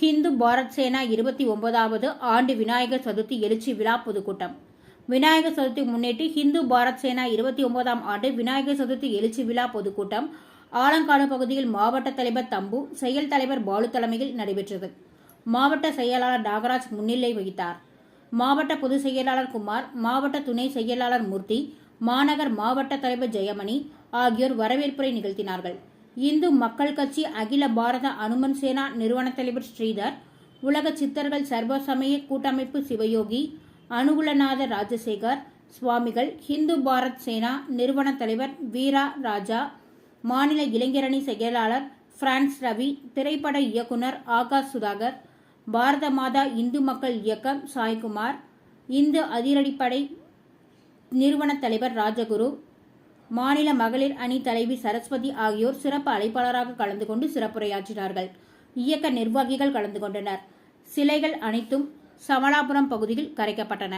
ஹிந்து பாரத் சேனா இருபத்தி ஒன்பதாவது ஆண்டு விநாயகர் சதுர்த்தி எழுச்சி விழா பொதுக்கூட்டம். விநாயகர் சதுர்த்தி முன்னிட்டு ஹிந்து பாரத் சேனா இருபத்தி ஒன்பதாம் ஆண்டு விநாயகர் சதுர்த்தி எழுச்சி விழா பொதுக்கூட்டம் ஆலங்காடு பகுதியில் மாவட்ட தலைவர் தம்பு செயல் தலைவர் பாலு தலைமையில் நடைபெற்றது. மாவட்ட செயலாளர் நாகராஜ் முன்னிலை வகித்தார். மாவட்ட பொதுச் செயலாளர் குமார் மாவட்ட துணை செயலாளர் மூர்த்தி மாநகர் மாவட்ட தலைவர் ஜெயமணி ஆகியோர் வரவேற்புரை நிகழ்த்தினார்கள். இந்து மக்கள் கட்சி அகில பாரத அனுமன் சேனா நிறுவன தலைவர் ஸ்ரீதர் உலக சித்தர்கள் சர்வசமய கூட்டமைப்பு சிவயோகி அனுகுலநாத ராஜசேகர் சுவாமிகள் ஹிந்து பாரத் சேனா நிறுவன தலைவர் வீரா ராஜா மாநில இளைஞரணி செயலாளர் பிரான்ஸ் ரவி திரைப்பட இயக்குனர் ஆகாஷ் சுதாகர் பாரத மாதா இந்து மக்கள் இயக்கம் சாய்குமார் இந்து அதிரடிப்படை நிறுவன தலைவர் ராஜகுரு மாநில மகளிர் அணி தலைவி சரஸ்வதி ஆகியோர் சிறப்பு அழைப்பாளராக கலந்து கொண்டு சிறப்புரையாற்றினார்கள். இயக்க நிர்வாகிகள் கலந்து கொண்டனர். சிலைகள் அனைத்தும் சமலாபுரம் பகுதியில் கரைக்கப்பட்டன.